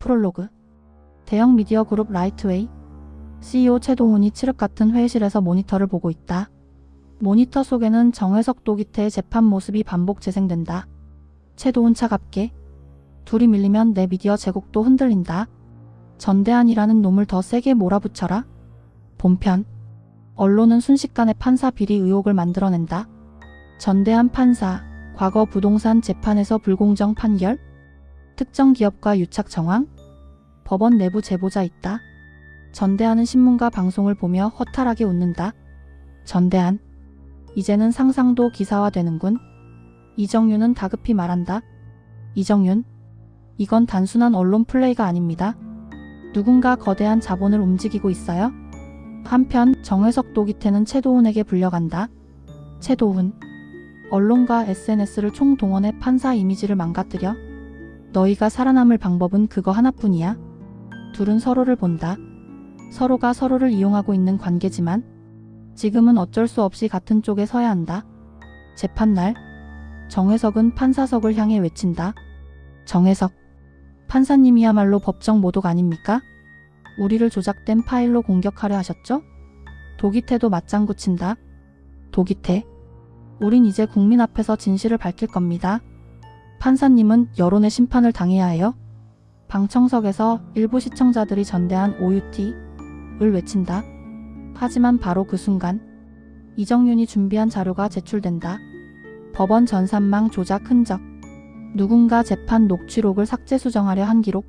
프롤로그 대형 미디어 그룹 라이트웨이 CEO 최동훈이 칠흑 같은 회의실에서 모니터를 보고 있다. 모니터 속에는 정회석 도기태의 재판 모습이 반복 재생된다. 최도훈 차갑게 둘이 밀리면 내 미디어 제국도 흔들린다. 전대한이라는 놈을 더 세게 몰아붙여라. 본편 언론은 순식간에 판사 비리 의혹을 만들어낸다. 전대한 판사 과거 부동산 재판에서 불공정 판결 특정 기업과 유착 정황 법원 내부 제보자 있다. 전대한은 신문과 방송을 보며 허탈하게 웃는다. 전대한 이제는 상상도 기사화되는군. 이정윤은 다급히 말한다. 이정윤 이건 단순한 언론 플레이가 아닙니다. 누군가 거대한 자본을 움직이고 있어요. 한편 정회석 도기태는 최도훈에게 불려간다. 최도훈 언론과 SNS를 총동원해 판사 이미지를 망가뜨려 너희가 살아남을 방법은 그거 하나뿐이야. 둘은 서로를 본다. 서로가 서로를 이용하고 있는 관계지만 지금은 어쩔 수 없이 같은 쪽에 서야 한다. 재판날 정혜석은 판사석을 향해 외친다. 정혜석 판사님이야말로 법정 모독 아닙니까? 우리를 조작된 파일로 공격하려 하셨죠? 도기태도 맞장구 친다. 도기태 우린 이제 국민 앞에서 진실을 밝힐 겁니다. 판사님은 여론의 심판을 당해야 해요. 방청석에서 일부 시청자들이 전대한 OUT을 외친다. 하지만 바로 그 순간 이정윤이 준비한 자료가 제출된다. 법원 전산망 조작 흔적. 누군가 재판 녹취록을 삭제 수정하려 한 기록.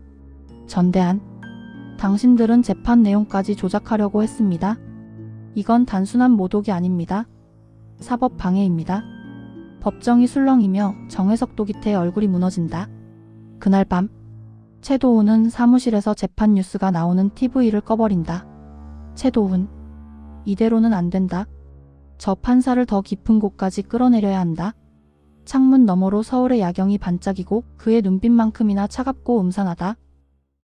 전대한. 당신들은 재판 내용까지 조작하려고 했습니다. 이건 단순한 모독이 아닙니다. 사법 방해입니다. 법정이 술렁이며 정혜석 도기태의 얼굴이 무너진다. 그날 밤 최도훈은 사무실에서 재판 뉴스가 나오는 TV를 꺼버린다. 최도훈 이대로는 안 된다. 저 판사를 더 깊은 곳까지 끌어내려야 한다. 창문 너머로 서울의 야경이 반짝이고 그의 눈빛만큼이나 차갑고 음산하다.